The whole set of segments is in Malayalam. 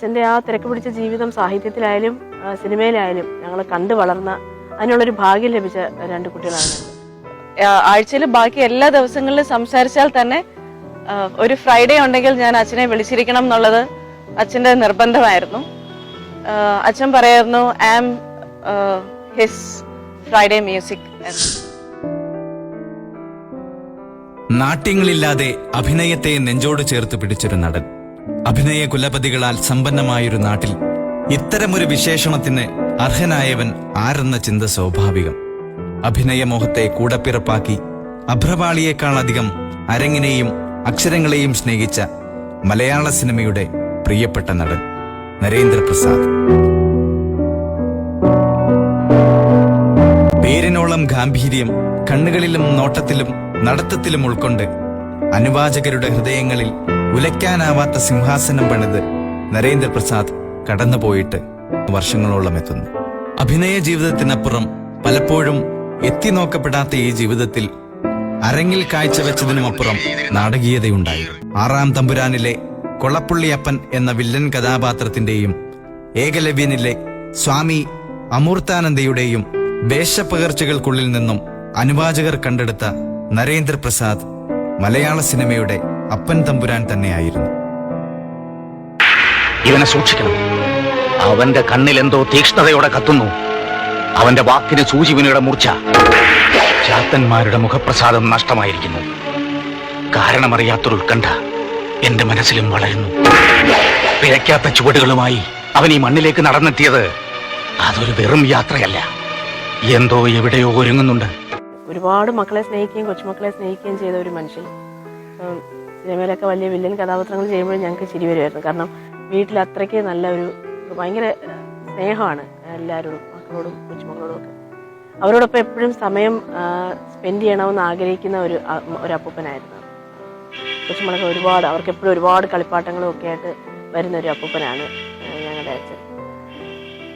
അച്ഛന്റെ ആ തിരക്ക് പിടിച്ച ജീവിതം സാഹിത്യത്തിലായാലും സിനിമയിലായാലും ഞങ്ങൾ കണ്ടു വളർന്ന അതിനുള്ളൊരു ഭാഗ്യം ലഭിച്ച രണ്ട് കുട്ടികളാണ് ആഴ്ചയിൽ ബാക്കി എല്ലാ ദിവസങ്ങളിലും സംസാരിച്ചാൽ തന്നെ ഒരു ഫ്രൈഡേ ഉണ്ടെങ്കിൽ ഞാൻ അച്ഛനെ വിളിച്ചിരിക്കണം എന്നുള്ളത് അച്ഛന്റെ നിർബന്ധമായിരുന്നു. അച്ഛൻ പറയായിരുന്നു I am his Friday music. നാട്യങ്ങളില്ലാതെ അഭിനയത്തെ നെഞ്ചോട് ചേർത്ത് പിടിച്ചൊരു നടൻ. അഭിനയ കുലപതികളാൽ സമ്പന്നമായൊരു നാട്ടിൽ ഇത്തരമൊരു വിശേഷണത്തിന് അർഹനായവൻ ആരെന്ന ചിന്ത സ്വാഭാവികം. അഭിനയമോഹത്തെ കൂടപ്പിറപ്പാക്കി അഭ്രപാളിയേക്കാൾ അധികം അരങ്ങിനെയും അക്ഷരങ്ങളെയും സ്നേഹിച്ച മലയാള സിനിമയുടെ പ്രിയപ്പെട്ട നടൻ നരേന്ദ്രപ്രസാദ്. പേരിനോളം ഗാംഭീര്യം കണ്ണുകളിലും നോട്ടത്തിലും നടത്തത്തിലും ഉൾക്കൊണ്ട് അനുവാചകരുടെ ഹൃദയങ്ങളിൽ ഉലയ്ക്കാനാവാത്ത സിംഹാസനം പണിത് നരേന്ദ്രപ്രസാദ് കടന്നുപോയിട്ട് വർഷങ്ങളോളം എത്തുന്നു. അഭിനയ ജീവിതത്തിനപ്പുറം പലപ്പോഴും എത്തി നോക്കപ്പെടാത്ത ഈ ജീവിതത്തിൽ അരങ്ങിൽ കാഴ്ചവെച്ചതിനുമപ്പുറം നാടകീയതയുണ്ടായി. ആറാം തമ്പുരാനിലെ കൊളപ്പുള്ളിയപ്പൻ എന്ന വില്ലൻ കഥാപാത്രത്തിന്റെയും ഏകലവ്യനിലെ സ്വാമി അമൂർത്താനന്ദയുടെയും വേഷപ്പകർച്ചകൾക്കുള്ളിൽ നിന്നും അനുവാചകർ കണ്ടെടുത്ത നരേന്ദ്രപ്രസാദ് മലയാള സിനിമയുടെ അപ്പൻ തമ്പുരാൻ തന്നെയായിരുന്നു ഇവനെ സൂക്ഷിക്കണം. അവന്റെ കണ്ണിൽ എന്തോ തീക്ഷ്ണതയോടെ കത്തുന്നു. അവന്റെ വാക്കിന് സൂചിവിനയുടെ മൂർച്ച. ചാത്തന്മാരുടെ മുഖപ്രസാദം നഷ്ടമായിരിക്കുന്നു. കാരണമറിയാത്തൊരു ഉത്കണ്ഠ എന്റെ മനസ്സിലും വളരുന്നു. പിഴയ്ക്കാത്ത ചുവടുകളുമായി അവൻ ഈ മണ്ണിലേക്ക് നടന്നെത്തിയത് അതൊരു വെറും യാത്രയല്ല. എന്തോ എവിടെയോ ഒരുങ്ങുന്നുണ്ട്. ഒരുപാട് മക്കളെ സ്നേഹിക്കുകയും കൊച്ചുമക്കളെ സ്നേഹിക്കുകയും ചെയ്ത ഒരു മനുഷ്യൻ. സിനിമയിലൊക്കെ വലിയ വില്ലൻ കഥാപാത്രങ്ങൾ ചെയ്യുമ്പോൾ ഞങ്ങൾക്ക് ചിരി വരുമായിരുന്നു. കാരണം വീട്ടിൽ അത്രയ്ക്ക് നല്ല ഒരു ഭയങ്കര സ്നേഹമാണ് എല്ലാവരോടും മക്കളോടും കൊച്ചുമക്കളോടും ഒക്കെ. അവരോടൊപ്പം എപ്പോഴും സമയം സ്പെൻഡ് ചെയ്യണമെന്ന് ആഗ്രഹിക്കുന്ന ഒരു ഒരു അപ്പൂപ്പനായിരുന്നു. കൊച്ചുമക്കളൊക്കെ ഒരുപാട് അവർക്ക് എപ്പോഴും ഒരുപാട് കളിപ്പാട്ടങ്ങളും ഒക്കെ ആയിട്ട് വരുന്ന ഒരു അപ്പൂപ്പനാണ് ഞങ്ങളുടെ അച്ഛൻ.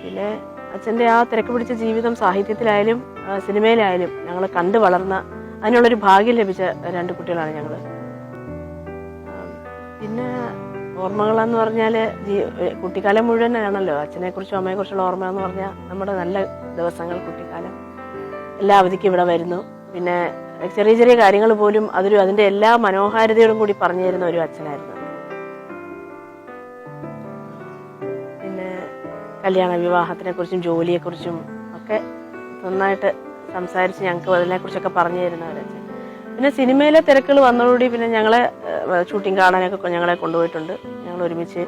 പിന്നെ അച്ഛന്റെ ആ തിരക്ക് പിടിച്ച ജീവിതം സാഹിത്യത്തിലായാലും സിനിമയിലായാലും ഞങ്ങൾ കണ്ടു വളർന്ന അതിനുള്ളൊരു ഭാഗ്യം ലഭിച്ച രണ്ട് കുട്ടികളാണ് ഞങ്ങൾ പിന്നെ ഓർമ്മകളെന്ന് പറഞ്ഞാൽ കുട്ടിക്കാലം മുഴുവനാണല്ലോ. അച്ഛനെക്കുറിച്ചും അമ്മയെക്കുറിച്ചുള്ള ഓർമ്മ എന്ന് പറഞ്ഞാൽ നമ്മുടെ നല്ല ദിവസങ്ങൾ കുട്ടിക്കാലം എല്ലാ അവധിക്കും ഇവിടെ വരുന്നു. പിന്നെ ചെറിയ ചെറിയ കാര്യങ്ങൾ പോലും അതൊരു അതിന്റെ എല്ലാ മനോഹാരിതയോടും കൂടി പറഞ്ഞു തരുന്ന ഒരു അച്ഛനായിരുന്നു. പിന്നെ കല്യാണ വിവാഹത്തിനെ കുറിച്ചും ജോലിയെക്കുറിച്ചും ഒക്കെ നന്നായിട്ട് സംസാരിച്ച് ഞങ്ങൾക്ക് അതിനെക്കുറിച്ചൊക്കെ പറഞ്ഞു തരുന്ന ഒരു അച്ഛൻ. പിന്നെ സിനിമയിലെ തിരക്കുകൾ വന്നതോടുകൂടി പിന്നെ ഞങ്ങളെ ഷൂട്ടിംഗ് കാണാനൊക്കെ ഞങ്ങളെ കൊണ്ടുപോയിട്ടുണ്ട്. ഞങ്ങൾ ഒരുമിച്ച്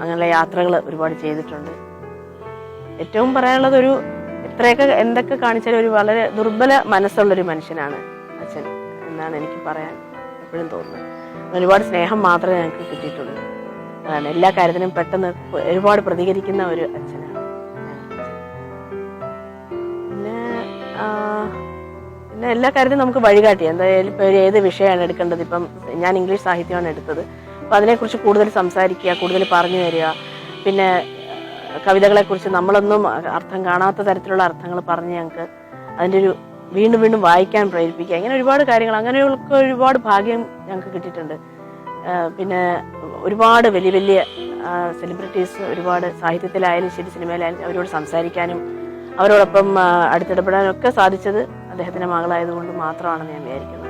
അങ്ങനെയുള്ള യാത്രകൾ ഒരുപാട് ചെയ്തിട്ടുണ്ട്. ഏറ്റവും പറയാനുള്ളത് ഒരു എത്രയൊക്കെ എന്തൊക്കെ കാണിച്ചാലും ഒരു വളരെ ദുർബല മനസ്സുള്ളൊരു മനുഷ്യനാണ് അച്ഛൻ എന്നാണ് എനിക്ക് പറയാൻ എപ്പോഴും തോന്നുന്നത്. ഒരുപാട് സ്നേഹം മാത്രമേ ഞങ്ങൾക്ക് കിട്ടിയിട്ടുള്ളൂ. അതാണ് എല്ലാ കാര്യത്തിനും പെട്ടെന്ന് ഒരുപാട് പ്രതികരിക്കുന്ന ഒരു അച്ഛനാണ് പിന്നെ പിന്നെ എല്ലാ കാര്യത്തിനും നമുക്ക് വഴികാട്ടി. എന്തായാലും ഇപ്പോൾ ഏത് വിഷയമാണ് എടുക്കേണ്ടത്? ഇപ്പം ഞാൻ ഇംഗ്ലീഷ് സാഹിത്യമാണ് എടുത്തത്. അപ്പോൾ അതിനെക്കുറിച്ച് കൂടുതൽ സംസാരിക്കുക കൂടുതൽ പറഞ്ഞു തരിക. പിന്നെ കവിതകളെക്കുറിച്ച് നമ്മളൊന്നും അർത്ഥം കാണാത്ത തരത്തിലുള്ള അർത്ഥങ്ങൾ പറഞ്ഞ് ഞങ്ങൾക്ക് അതിന്റെ ഒരു വീണ്ടും വീണ്ടും വായിക്കാൻ പ്രേരിപ്പിക്കുക. ഇങ്ങനെ ഒരുപാട് കാര്യങ്ങൾ അങ്ങനെയൊക്കെ ഒരുപാട് ഭാഗ്യം ഞങ്ങൾക്ക് കിട്ടിയിട്ടുണ്ട്. പിന്നെ ഒരുപാട് വലിയ വലിയ സെലിബ്രിറ്റീസ് ഒരുപാട് സാഹിത്യത്തിലായാലും ശരി സിനിമയിലായാലും അവരോട് സംസാരിക്കാനും അവരോടൊപ്പം ആ, അടുത്തിടപെടാനും ഒക്കെ സാധിച്ചത് അദ്ദേഹത്തിന്റെ മകളായതുകൊണ്ട് മാത്രമാണെന്ന് ഞാൻ വിചാരിക്കുന്നത്.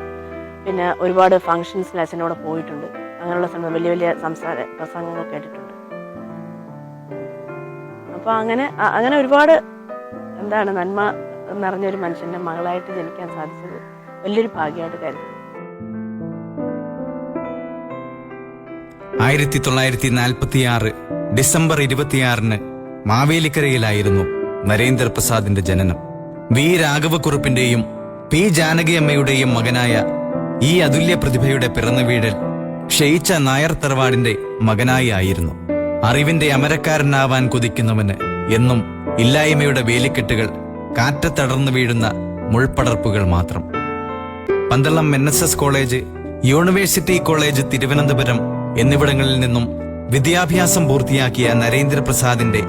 പിന്നെ ഒരുപാട് ഫങ്ഷൻസിൽ അച്ഛനോട് പോയിട്ടുണ്ട്. അങ്ങനെയുള്ള സമയം വലിയ വലിയ സംസാര പ്രസംഗങ്ങൾ കേട്ടിട്ടുണ്ട്. അപ്പോൾ അങ്ങനെ അങ്ങനെ ഒരുപാട് എന്താണ് നന്മ നിറഞ്ഞൊരു മനുഷ്യന്റെ മകളായിട്ട് ജനിക്കാൻ സാധിച്ചത് വലിയൊരു ഭാഗ്യമായിട്ട് കരുതുന്നു. ആയിരത്തി തൊള്ളായിരത്തി നാൽപ്പത്തിയാറ് ഡിസംബർ ഇരുപത്തിയാറിന് മാവേലിക്കരയിലായിരുന്നു നരേന്ദ്രപ്രസാദിന്റെ ജനനം. വി രാഘവക്കുറുപ്പിന്റെയും പി ജാനകിയമ്മയുടെയും മകനായ ഈ അതുല്യ പ്രതിഭയുടെ പിറന്ന വീടൽ ക്ഷയിച്ച നായർ തറവാടിന്റെ മകനായി ആയിരുന്നു. അറിവിന്റെ അമരക്കാരനാവാൻ കൊതിക്കുന്നവന് എന്നും ഇല്ലായ്മയുടെ വേലിക്കെട്ടുകൾ കാറ്റത്തടർന്നു വീഴുന്ന മുൾപ്പടർപ്പുകൾ മാത്രം. Pandalam N S S college university college Thiruvananthapuram എന്നിവിടങ്ങളിൽ നിന്നും വിദ്യാഭ്യാസം പൂർത്തിയാക്കിയ നരേന്ദ്രപ്രസാദിന്റെ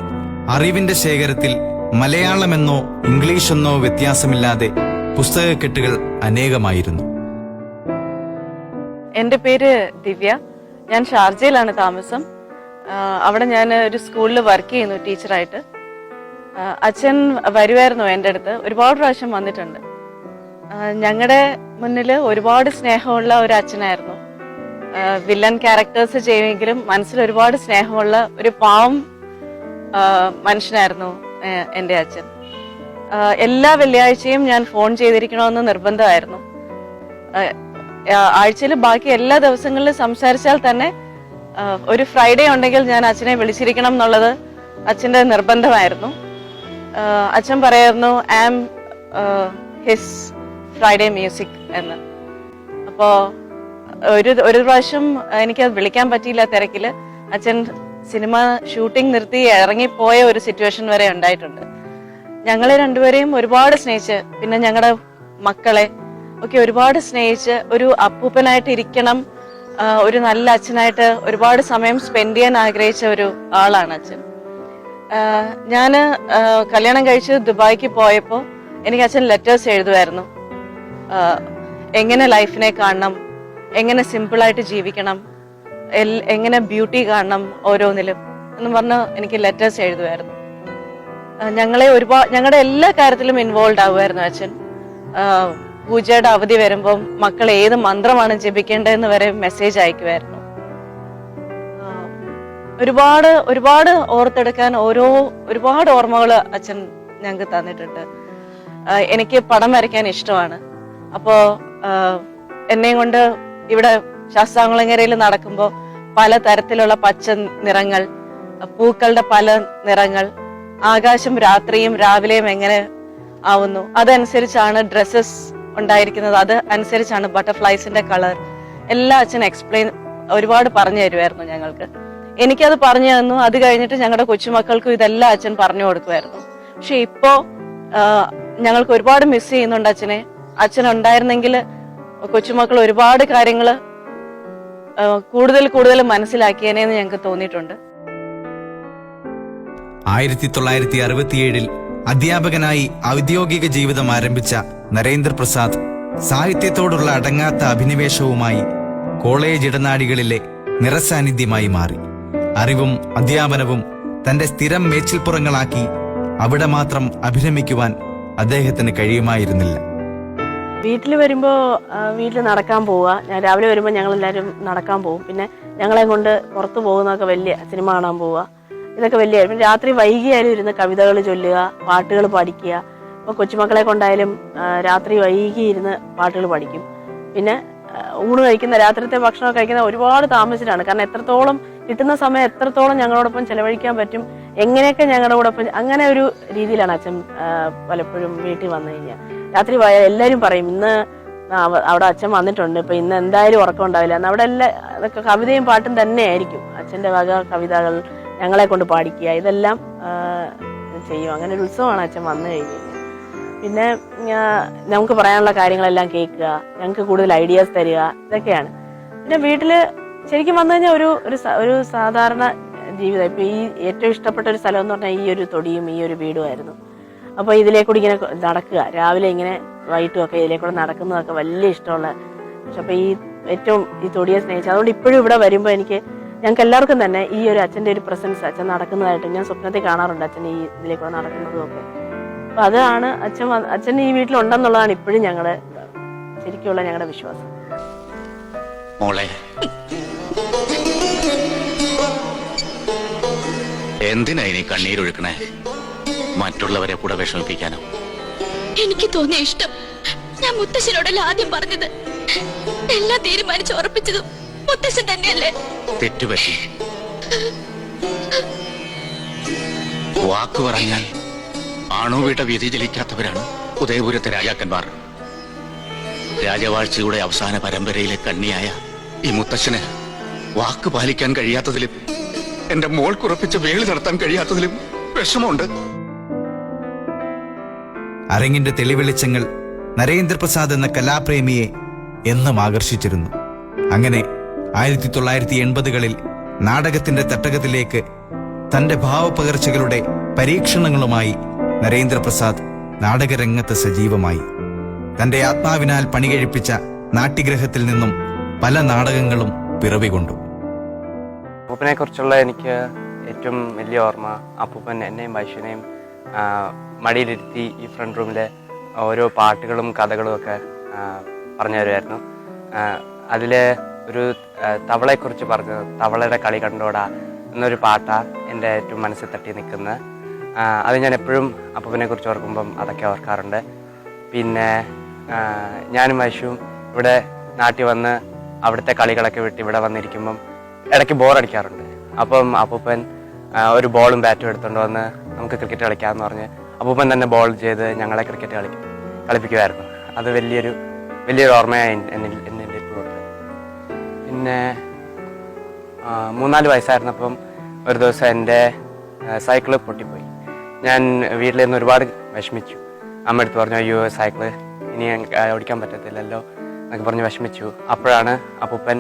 അറിവിന്റെ ശേഖരത്തിൽ മലയാളമെന്നോ ഇംഗ്ലീഷെന്നോ വ്യത്യാസമില്ലാതെ പുസ്തകക്കെട്ടുകൾ അനേകമായിരുന്നു. എന്റെ പേര് ദിവ്യ. ഞാൻ ഷാർജയിലാണ് താമസം. അവിടെ ഞാൻ ഒരു സ്കൂളിൽ വർക്ക് ചെയ്യുന്നു ടീച്ചറായിട്ട്. അച്ഛൻ വരുമായിരുന്നു എന്റെ അടുത്ത്. ഒരുപാട് പ്രാവശ്യം വന്നിട്ടുണ്ട്. ഞങ്ങളുടെ മുന്നിൽ ഒരുപാട് സ്നേഹമുള്ള ഒരു അച്ഛനായിരുന്നു. വില്ലൻ ക്യാരക്ടേഴ്സ് ചെയ്യുമെങ്കിലും മനസ്സിൽ ഒരുപാട് സ്നേഹമുള്ള ഒരു പാവം മനുഷ്യനായിരുന്നു. എന്റെ അച്ഛൻ. എല്ലാ വെള്ളിയാഴ്ചയും ഞാൻ ഫോൺ ചെയ്തിരിക്കണമെന്ന് നിർബന്ധമായിരുന്നു. ആഴ്ചയിൽ ബാക്കി എല്ലാ ദിവസങ്ങളിലും സംസാരിച്ചാൽ തന്നെ ഒരു ഫ്രൈഡേ ഉണ്ടെങ്കിൽ ഞാൻ അച്ഛനെ വിളിച്ചിരിക്കണം എന്നുള്ളത് അച്ഛന്റെ നിർബന്ധമായിരുന്നു. അച്ഛൻ പറയായിരുന്നു ആം ഹിസ് ഫ്രൈഡേ മ്യൂസിക് എന്ന്. അപ്പോൾ ഒരു ഒരു പ്രാവശ്യം എനിക്കത് വിളിക്കാൻ പറ്റിയില്ല തിരക്കിൽ. അച്ഛൻ സിനിമ ഷൂട്ടിംഗ് നിർത്തി ഇറങ്ങിപ്പോയ ഒരു സിറ്റുവേഷൻ വരെ ഉണ്ടായിട്ടുണ്ട്. ഞങ്ങളെ രണ്ടുപേരെയും ഒരുപാട് സ്നേഹിച്ച് പിന്നെ ഞങ്ങളുടെ മക്കളെ ഒക്കെ ഒരുപാട് സ്നേഹിച്ച് ഒരു അപ്പൂപ്പനായിട്ട് ഇരിക്കണം ഒരു നല്ല അച്ഛനായിട്ട് ഒരുപാട് സമയം സ്പെൻഡ് ചെയ്യാൻ ആഗ്രഹിച്ച ഒരു ആളാണ് അച്ഛൻ. ഞാൻ കല്യാണം കഴിച്ച് ദുബായിക്ക് പോയപ്പോൾ എനിക്ക് അച്ഛൻ ലെറ്റേഴ്സ് എഴുതുമായിരുന്നു എങ്ങനെ ലൈഫിനെ കാണണം എങ്ങനെ സിമ്പിളായിട്ട് ജീവിക്കണം എങ്ങനെ ബ്യൂട്ടി കാണണം ഓരോന്നിലും എന്ന് പറഞ്ഞ് എനിക്ക് ലെറ്റേഴ്സ് എഴുതുമായിരുന്നു ഞങ്ങളെ ഒരുപാട് ഞങ്ങളുടെ എല്ലാ കാര്യത്തിലും ഇൻവോൾവ് ആവുമായിരുന്നു അച്ഛൻ. പൂജയുടെ അവധി വരുമ്പം മക്കൾ ഏത് മന്ത്രമാണ് ജപിക്കേണ്ടതെന്ന് വരെ മെസ്സേജ് അയക്കുമായിരുന്നു ഒരുപാട് ഒരുപാട് ഓർത്തെടുക്കാൻ ഓരോ ഒരുപാട് ഓർമ്മകൾ അച്ഛൻ ഞങ്ങൾക്ക് തന്നിട്ടുണ്ട്. എനിക്ക് പടം വരയ്ക്കാൻ ഇഷ്ടമാണ്. അപ്പോ എന്നെയും കൊണ്ട് ഇവിടെ ശാസ്താംകുളങ്ങരയിൽ നടക്കുമ്പോൾ പല തരത്തിലുള്ള പച്ച നിറങ്ങൾ പൂക്കളുടെ പല നിറങ്ങൾ ആകാശം രാത്രിയും രാവിലെയും എങ്ങനെ ആവുന്നു അതനുസരിച്ചാണ് ഡ്രസ്സസ് ഉണ്ടായിരിക്കുന്നത് അത് അനുസരിച്ചാണ് ബട്ടർഫ്ലൈസിന്റെ കളർ എല്ലാം അച്ഛൻ എക്സ്പ്ലെയിൻ ഒരുപാട് പറഞ്ഞു തരുമായിരുന്നു ഞങ്ങൾക്ക്. എനിക്കത് പറഞ്ഞു തന്നു അത് കഴിഞ്ഞിട്ട് ഞങ്ങളുടെ കൊച്ചുമക്കൾക്കും ഇതെല്ലാം അച്ഛൻ പറഞ്ഞു കൊടുക്കുമായിരുന്നു പക്ഷെ ഇപ്പോ ഞങ്ങൾക്ക് ഒരുപാട് മിസ് ചെയ്യുന്നുണ്ട് അച്ഛനെ. അച്ഛൻ ഉണ്ടായിരുന്നെങ്കിൽ കൊച്ചുമക്കൾ ഒരുപാട് കാര്യങ്ങൾ കൂടുതൽ കൂടുതൽ മനസ്സിലാക്കിയനെന്ന് ഞങ്ങൾക്ക് തോന്നിയിട്ടുണ്ട്. ആയിരത്തി തൊള്ളായിരത്തി അറുപത്തിയേഴിൽ അധ്യാപകനായി ഔദ്യോഗിക ജീവിതം ആരംഭിച്ച നരേന്ദ്രപ്രസാദ് സാഹിത്യത്തോടുള്ള അടങ്ങാത്ത അഭിനിവേശവുമായി കോളേജ് ഇടനാടികളിലെ നിറസാന്നിധ്യമായി മാറി. അറിവും അധ്യാപനവും തന്റെ സ്ഥിരം മേച്ചിൽപ്പുറങ്ങളാക്കി അവിടെ മാത്രം അഭിരമിക്കുവാൻ അദ്ദേഹത്തിന് കഴിയുമായിരുന്നില്ല. വീട്ടിൽ വരുമ്പോൾ വീട്ടിൽ നടക്കാൻ പോവുക ഞാൻ രാവിലെ വരുമ്പോൾ ഞങ്ങൾ എല്ലാവരും നടക്കാൻ പോകും പിന്നെ ഞങ്ങളെ കൊണ്ട് പുറത്ത് പോകുന്നതൊക്കെ വലിയ സിനിമ കാണാൻ പോവുക ഇതൊക്കെ വലിയ പിന്നെ രാത്രി വൈകിയാലും ഇരുന്ന് കവിതകൾ ചൊല്ലുക പാട്ടുകൾ പഠിക്കുക ഇപ്പോൾ കൊച്ചുമക്കളെ കൊണ്ടായാലും രാത്രി വൈകി ഇരുന്ന് പാട്ടുകൾ പഠിക്കും. പിന്നെ ഊണ് കഴിക്കുന്ന രാത്രിത്തെ ഭക്ഷണം കഴിക്കുന്ന ഒരുപാട് താമസിച്ചിട്ടാണ്. കാരണം എത്രത്തോളം കിട്ടുന്ന സമയം എത്രത്തോളം ഞങ്ങളോടൊപ്പം ചെലവഴിക്കാൻ പറ്റും എങ്ങനെയൊക്കെ ഞങ്ങളുടെ കൂടെ അങ്ങനെ ഒരു രീതിയിലാണ് അച്ഛൻ പലപ്പോഴും വീട്ടിൽ വന്നു കഴിഞ്ഞാൽ രാത്രി പോയാൽ എല്ലാവരും പറയും ഇന്ന് അവ- അവിടെ അച്ഛൻ വന്നിട്ടുണ്ട് ഇപ്പൊ ഇന്ന് എന്തായാലും ഉറക്കം ഉണ്ടാവില്ല. എന്ന് അവിടെ എല്ലാ അതൊക്കെ കവിതയും പാട്ടും തന്നെ ആയിരിക്കും. അച്ഛന്റെ വക കവിതകൾ ഞങ്ങളെ കൊണ്ട് പാടിക്കുക ഇതെല്ലാം ചെയ്യും. അങ്ങനെ ഒരു ഉത്സവമാണ് അച്ഛൻ വന്നു കഴിഞ്ഞ് പിന്നെ നമുക്ക് പറയാനുള്ള കാര്യങ്ങളെല്ലാം കേൾക്കുക ഞങ്ങൾക്ക് കൂടുതൽ ഐഡിയാസ് തരിക ഇതൊക്കെയാണ്. പിന്നെ വീട്ടിൽ ശരിക്കും വന്നു കഴിഞ്ഞാൽ ഒരു ഒരു സാധാരണ ജീവിതം. ഇപ്പൊ ഈ ഏറ്റവും ഇഷ്ടപ്പെട്ട ഒരു സ്ഥലം എന്ന് പറഞ്ഞാൽ ഈ ഒരു തൊടിയും ഈ ഒരു വീടുമായിരുന്നു അപ്പൊ ഇതിലേക്കൂടി ഇങ്ങനെ നടക്കുക. രാവിലെ ഇങ്ങനെ വൈകിട്ടും ഒക്കെ ഇതിലേക്കൂടെ നടക്കുന്നതൊക്കെ വലിയ ഇഷ്ടമുള്ള പക്ഷെ അപ്പൊ ഈ ഏറ്റവും ഈ തൊടിയെ സ്നേഹിച്ചു അതുകൊണ്ട് ഇപ്പോഴും ഇവിടെ വരുമ്പോൾ എനിക്ക് ഞങ്ങൾക്ക് എല്ലാവർക്കും തന്നെ ഈ ഒരു അച്ഛന്റെ ഒരു പ്രസൻസ് അച്ഛൻ നടക്കുന്നതായിട്ട് ഞാൻ സ്വപ്നത്തിൽ കാണാറുണ്ട് അച്ഛൻ ഈ ഇതിലേക്കൂടെ നടക്കുന്നതും ഒക്കെ അപ്പോൾ അതാണ് അച്ഛൻ അച്ഛൻ ഈ വീട്ടിലുണ്ടെന്നുള്ളതാണ് ഇപ്പോഴും ഞങ്ങളുടെ ശരിക്കുള്ള ഞങ്ങളുടെ വിശ്വാസം. മോളെ. എന്തിനാ ഇനി കണ്ണീരൊഴുക്കണേ? മറ്റുള്ളവരെ കൂടെ വിഷമിപ്പിക്കാനോ? എനിക്ക് തോന്നിയ ഇഷ്ടം ഞാൻ മുത്തശ്ശനോടല്ല ആദ്യം പറഞ്ഞത്. എല്ലാം തീരുമാനിച്ച് ഉറപ്പിച്ചതും മുത്തശ്ശൻ തന്നെയല്ലേ. തെറ്റുപറ്റി. വാക്കു പറഞ്ഞാൽ ആണുവീട്ട വിധി ജലിക്കാത്തവരാണ് ഉദയപുരത്തെ രാജാക്കന്മാർ. രാജവാഴ്ചയുടെ അവസാന പരമ്പരയിലെ കണ്ണിയായ ഈ മുത്തശ്ശന് വാക്ക് പാലിക്കാൻ കഴിയാത്തതിലും എന്റെ മോൾ കുറപ്പിച്ച വേളി നടത്താൻ കഴിയാത്തതിലും വിഷമമുണ്ട്. അരങ്ങിന്റെ തെളിവെളിച്ചങ്ങൾ നരേന്ദ്രപ്രസാദ് എന്ന കലാപ്രേമിയെ എന്നും ആകർഷിച്ചിരുന്നു. അങ്ങനെ ആയിരത്തി തൊള്ളായിരത്തി എൺപതുകളിൽ നാടകത്തിന്റെ തട്ടകത്തിലേക്ക് തന്റെ ഭാവപകർച്ചകളുടെ പരീക്ഷണങ്ങളുമായി നരേന്ദ്രപ്രസാദ് നാടകരംഗത്ത് സജീവമായി. തന്റെ ആത്മാവിനാൽ പണികഴിപ്പിച്ച നാട്യഗ്രഹത്തിൽ നിന്നും പല നാടകങ്ങളും പിറവികൊണ്ടു. അപ്പൂപ്പനെ കുറിച്ചുള്ള എനിക്ക് ഏറ്റവും വലിയ ഓർമ്മ അപ്പൂപ്പൻ എന്നെയും വൈശ്വനെയും ആ, മടിയിലിരുത്തി ഈ ഫ്രണ്ട് റൂമിലെ ഓരോ പാട്ടുകളും കഥകളും ഒക്കെ പറഞ്ഞു തരുമായിരുന്നു. അതിൽ ഒരു തവളയെക്കുറിച്ച് പറഞ്ഞു തവളയുടെ കളി കണ്ടോടാ എന്നൊരു പാട്ടാണ് എന്റെ ഏറ്റവും മനസ്സിൽ തട്ടി നിൽക്കുന്നത്. അത് ഞാൻ എപ്പോഴും അപ്പൂപ്പനെ കുറിച്ച് ഓർക്കുമ്പം അതൊക്കെ ഓർക്കാറുണ്ട്. പിന്നെ ഞാനും വൈശുവും ഇവിടെ നാട്ടിൽ വന്ന് അവിടുത്തെ കളികളൊക്കെ വിട്ട് ഇവിടെ വന്നിരിക്കുമ്പം ഇടയ്ക്ക് ബോറടിക്കാറുണ്ട് അപ്പം അപ്പൂപ്പൻ ഒരു ബോളും ബാറ്റും എടുത്തുകൊണ്ട് വന്ന് നമുക്ക് ക്രിക്കറ്റ് കളിക്കാമെന്ന് പറഞ്ഞ് അപ്പൂപ്പൻ തന്നെ ബോൾ ചെയ്ത് ഞങ്ങളെ ക്രിക്കറ്റ് കളി കളിപ്പിക്കുമായിരുന്നു അത് വലിയൊരു വലിയൊരു ഓർമ്മയായി ഇപ്പോഴുണ്ട് പിന്നെ മൂന്നാൽ വയസ്സായിരുന്നപ്പം ഒരു ദിവസം എന്റെ സൈക്കിൾ പൊട്ടിപ്പോയി. ഞാൻ വീട്ടിൽ നിന്ന് ഒരുപാട് വിഷമിച്ചു. അമ്മ എടുത്ത് പറഞ്ഞു അയ്യോ സൈക്കിൾ ഇനി ഓടിക്കാൻ പറ്റത്തില്ലല്ലോ എന്നൊക്കെ പറഞ്ഞ് വിഷമിച്ചു. അപ്പോഴാണ് അപ്പൂപ്പൻ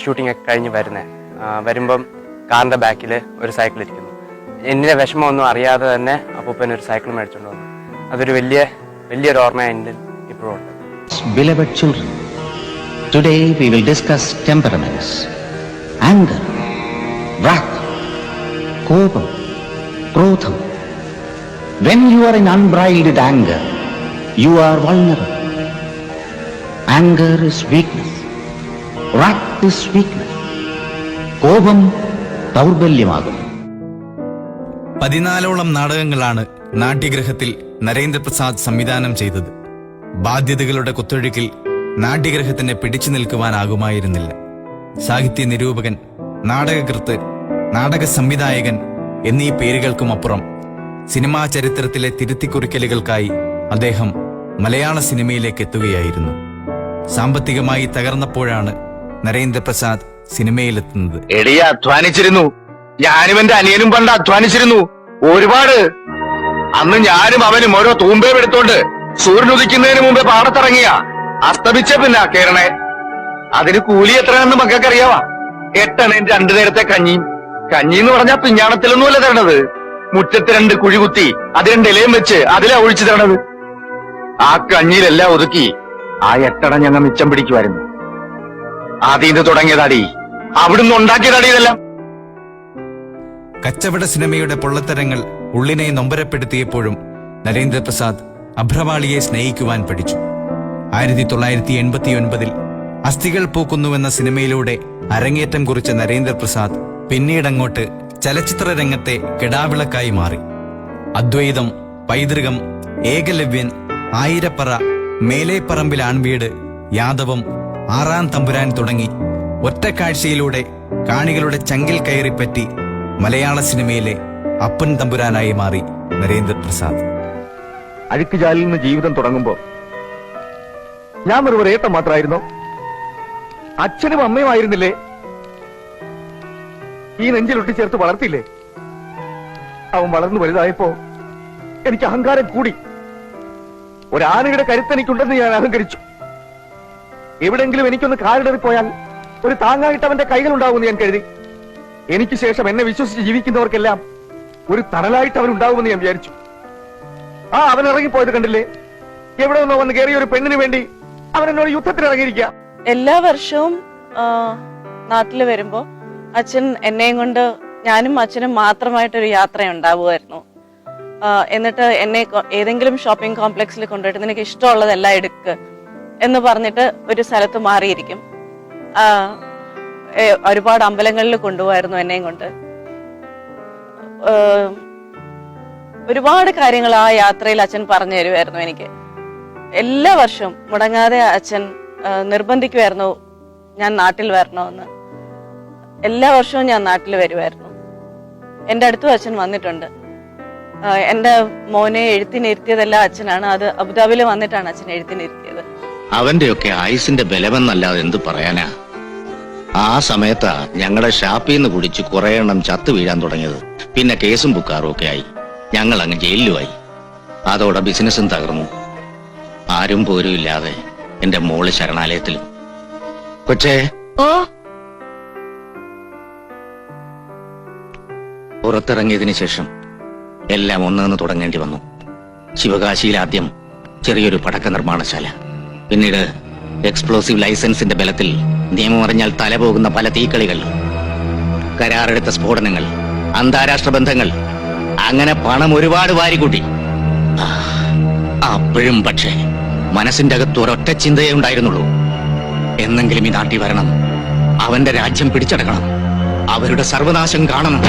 ഷൂട്ടിംഗ് ഒക്കെ കഴിഞ്ഞ് വരുന്നത് വരുമ്പം കാറിന്റെ ബാക്കിൽ ഒരു സൈക്കിൾ ഇരിക്കുന്നു. എന്റെ വിഷമമൊന്നും അറിയാതെ തന്നെ അപ്പൂപ്പൻ ഒരു സൈക്കിൾ മേടിച്ചുകൊണ്ട് വന്നു അതൊരു വലിയ വലിയൊരു ഓർമ്മ എന്റെ ഇപ്പോഴും today we will discuss temperaments. Anger, wrath, kobam, krodham. When you are in unbridled anger, you are vulnerable. Anger is weakness. Wrath is weakness. കോപം ദൗർബല്യമാകുന്നു പതിനാലോളം നാടകങ്ങളാണ് നാട്യഗ്രഹത്തിൽ നരേന്ദ്രപ്രസാദ് സംവിധാനം ചെയ്തത്. ബാധ്യതകളുടെ കുത്തൊഴുക്കിൽ നാട്യഗ്രഹത്തിന് പിടിച്ചു നിൽക്കുവാനാകുമായിരുന്നില്ല. സാഹിത്യ നിരൂപകൻ നാടകകൃത്ത് നാടക സംവിധായകൻ എന്നീ പേരുകൾക്കുമപ്പുറം സിനിമാ ചരിത്രത്തിലെ തിരുത്തിക്കുറിക്കലുകൾക്കായി അദ്ദേഹം മലയാള സിനിമയിലേക്ക് എത്തുകയായിരുന്നു. സാമ്പത്തികമായി തകർന്നപ്പോഴാണ് നരേന്ദ്രപ്രസാദ് സിനിമയിലെത്തുന്നത്. എടിയ അധ്വാനിച്ചിരുന്നു. ഞാനും എന്റെ അനിയനും പണ്ട് അധ്വാനിച്ചിരുന്നു. ഒരുപാട്. അന്ന് ഞാനും അവനും ഓരോ തൂമ്പേ എടുത്തോണ്ട് സൂര്യൻ ഉദിക്കുന്നതിന് മുമ്പേ പാടത്തിറങ്ങിയ. അസ്തമിച്ച പിന്നെ കേരണേ അതിന് കൂലി എത്രയാണെന്ന് മക്കൾക്കറിയാവാ? എട്ടണയും രണ്ടു നേരത്തെ കഞ്ഞിയും കഞ്ഞി. എന്ന് പറഞ്ഞാൽ പിഞ്ഞാണത്തിലൊന്നുമല്ല തരണത്. മുറ്റത്ത് രണ്ട് കുഴി കുത്തി അത് രണ്ട് ഇലയും വെച്ച് അതിലാ ഒഴിച്ചു തരണത്. ആ കഞ്ഞിയിലെല്ലാം ഒതുക്കി ആ എട്ടണ ഞങ്ങൾ മിച്ചം പിടിക്കുമായിരുന്നു ആദ്യം തുടങ്ങിയതാടി. അവിടുന്ന് ഉണ്ടാക്കിയതാടി ഇതെല്ലാം. കച്ചവട സിനിമയുടെ പൊള്ളത്തരങ്ങൾ ഉള്ളിനെ നൊമ്പരപ്പെടുത്തിയപ്പോഴും നരേന്ദ്രപ്രസാദ് അഭ്രവാളിയെ സ്നേഹിക്കുവാൻ പഠിച്ചു. ആയിരത്തി തൊള്ളായിരത്തി എൺപത്തി ഒൻപതിൽ അസ്ഥികൾ പൂക്കുന്നുവെന്ന സിനിമയിലൂടെ അരങ്ങേറ്റം കുറിച്ച നരേന്ദ്രപ്രസാദ് പിന്നീടങ്ങോട്ട് ചലച്ചിത്ര രംഗത്തെ കെടാവിളക്കായി മാറി. അദ്വൈതം പൈതൃകം ഏകലവ്യൻ ആയിരപ്പറ മേലേപ്പറമ്പിൽ ആൺവീട് യാദവം ആറാം തമ്പുരാൻ തുടങ്ങി ഒറ്റക്കാഴ്ചയിലൂടെ കാണികളുടെ ചങ്കിൽ കയറിപ്പറ്റി മലയാള സിനിമയിലെ അപ്പൻ തമ്പുരാനായി മാറി നരേന്ദ്രപ്രസാദ് അഴുക്കുചാലിൽ നിന്ന് ജീവിതം തുടങ്ങുമ്പോൾ ഞാൻ ഒരു ഏട്ടം മാത്രമായിരുന്നോ അച്ഛനും അമ്മയും ആയിരുന്നില്ലേ? ഈ നെഞ്ചിൽ ചേർത്ത് വളർത്തിയില്ലേ? അവൻ വളർന്നു വലുതായപ്പോ എനിക്ക് അഹങ്കാരം കൂടി. ഒരാനയുടെ കരുത്തെനിക്കുണ്ടെന്ന് ഞാൻ അഹങ്കരിച്ചു. എവിടെങ്കിലും എനിക്കൊന്ന് കാലിടറി ഒരു താങ്ങായിട്ട് അവന്റെ കൈകൾ ഉണ്ടാവുമെന്ന് ഞാൻ കരുതി. എനിക്ക് ശേഷം എന്നെ വിശ്വസിച്ച് ജീവിക്കുന്നവർക്കെല്ലാം ഒരു തണലായിട്ട് അവൻ ഉണ്ടാവുമെന്ന് ഞാൻ വിചാരിച്ചു. ആ അവൻ ഇറങ്ങിപ്പോയത് കണ്ടില്ലേ? എവിടെ നിന്നോ വന്ന് കയറിയ ഒരു പെണ്ണിന് വേണ്ടി അവൻ എന്നോട് യുദ്ധത്തിന് ഇറങ്ങിയിരിക്കുക. എല്ലാ വർഷവും നാട്ടിൽ വരുമ്പോൾ അച്ഛൻ എന്നെയും കൊണ്ട് ഞാനും അച്ഛനും മാത്രമായിട്ടൊരു യാത്ര ഉണ്ടാവുമായിരുന്നു എന്നിട്ട് എന്നെ ഏതെങ്കിലും ഷോപ്പിംഗ് കോംപ്ലക്സിൽ കൊണ്ടുപോയിട്ട് നിനക്ക് ഇഷ്ടമുള്ളതെല്ലാം എടുക്ക് എന്ന് പറഞ്ഞിട്ട് ഒരു സ്ഥലത്ത് മാറിയിരിക്കും. ഒരുപാട് അമ്പലങ്ങളിൽ കൊണ്ടുപോകായിരുന്നു എന്നെയും കൊണ്ട്. ഒരുപാട് കാര്യങ്ങൾ ആ യാത്രയിൽ അച്ഛൻ പറഞ്ഞു തരുമായിരുന്നു എനിക്ക്. എല്ലാ വർഷവും മുടങ്ങാതെ അച്ഛൻ നിർബന്ധിക്കുമായിരുന്നു ഞാൻ നാട്ടിൽ വരണമെന്ന്. എല്ലാ വർഷവും ഞാൻ നാട്ടിൽ വരുമായിരുന്നു എന്റെ അടുത്തും അച്ഛൻ വന്നിട്ടുണ്ട്. എന്റെ മോനെ എഴുത്തിനിരുത്തിയതെല്ലാം അച്ഛനാണ്. അത് അബുദാബിയിൽ വന്നിട്ടാണ് അച്ഛൻ എഴുത്തിനിരുത്തിയത് അവന്റെ ഒക്കെ ആയുസിന്റെ ബലമെന്നല്ലാതെ എന്ത് പറയാനാ? ആ സമയത്താ ഞങ്ങളുടെ ഷാപ്പിൽ നിന്ന് കുടിച്ച് കുറെ എണ്ണം ചത്തു വീഴാൻ തുടങ്ങിയത്. പിന്നെ കേസും ബുക്കാറും ഒക്കെ ആയി. ഞങ്ങൾ അങ്ങ് ജയിലിലുമായി അതോടെ ബിസിനസ്സും തകർന്നു. ആരും പോരും ഇല്ലാതെ എന്റെ മോൾ ശരണാലയത്തിലും. കൊച്ചേ. ഓ. പുറത്തിറങ്ങിയതിനു ശേഷം എല്ലാം ഒന്നെന്ന് തുടങ്ങേണ്ടി വന്നു. ശിവകാശിയിൽ ആദ്യം ചെറിയൊരു പടക്ക നിർമ്മാണശാല പിന്നീട് എക്സ്പ്ലോസീവ് ലൈസൻസിന്റെ ബലത്തിൽ നിയമം അറിഞ്ഞാൽ തല പോകുന്ന പല തീക്കളികൾ കരാറെടുത്ത സ്ഫോടനങ്ങൾ അന്താരാഷ്ട്ര ബന്ധങ്ങൾ അങ്ങനെ പണം ഒരുപാട് വാരിക്കൂട്ടി. ആ, അപ്പോഴും പക്ഷേ മനസ്സിന്റെ അകത്ത് ഒരൊറ്റ ചിന്തയേ ഉണ്ടായിരുന്നുള്ളൂ. എന്നെങ്കിലും ഈ നാട്ടിൽ വരണം അവന്റെ രാജ്യം പിടിച്ചടക്കണം അവരുടെ സർവനാശം കാണണം.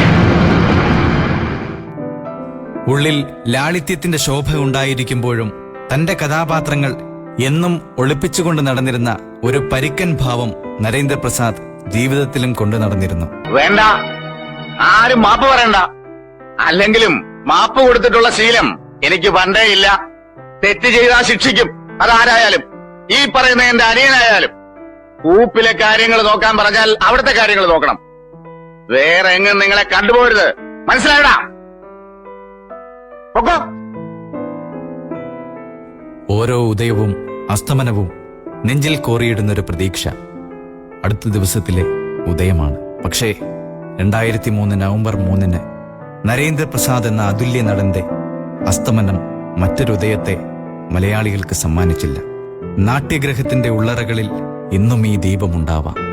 ഉള്ളിൽ ലാളിത്യത്തിന്റെ ശോഭ ഉണ്ടായിരിക്കുമ്പോഴും തന്റെ കഥാപാത്രങ്ങൾ എന്നും ഒളിപ്പിച്ചുകൊണ്ട് നടന്നിരുന്ന ഒരു പരിക്കൻ ഭാവം നരേന്ദ്രപ്രസാദ് ജീവിതത്തിലും കൊണ്ടു നടന്നിരുന്നു. വേണ്ട. ആരും മാപ്പ് പറയണ്ട. അല്ലെങ്കിലും മാപ്പ് കൊടുത്തിട്ടുള്ള ശീലം എനിക്ക് പണ്ടേ ഇല്ല. തെറ്റ് ചെയ്താൽ ശിക്ഷിക്കും. അതാരായാലും. ഈ പറയുന്ന എന്റെ അനിയനായാലും. കൂപ്പിലെ കാര്യങ്ങൾ നോക്കാൻ പറഞ്ഞാൽ അവിടുത്തെ കാര്യങ്ങൾ നോക്കണം. വേറെ എങ്ങും നിങ്ങളെ കണ്ടുപോരുത്. മനസ്സിലായടാ? ഓരോ ഉദയവും അസ്തമനവും നെഞ്ചിൽ കോറിയിടുന്നൊരു പ്രതീക്ഷ അടുത്ത ദിവസത്തിലെ ഉദയമാണ്. പക്ഷേ രണ്ടായിരത്തി മൂന്ന് നവംബർ മൂന്നിന് നരേന്ദ്രപ്രസാദ് എന്ന അതുല്യ നടന്റെ അസ്തമനം മറ്റൊരു ഉദയത്തെ മലയാളികൾക്ക് സമ്മാനിച്ചില്ല. നാട്യഗ്രഹത്തിന്റെ ഉള്ളറകളിൽ ഇന്നും ഈ ദീപമുണ്ടാവാം.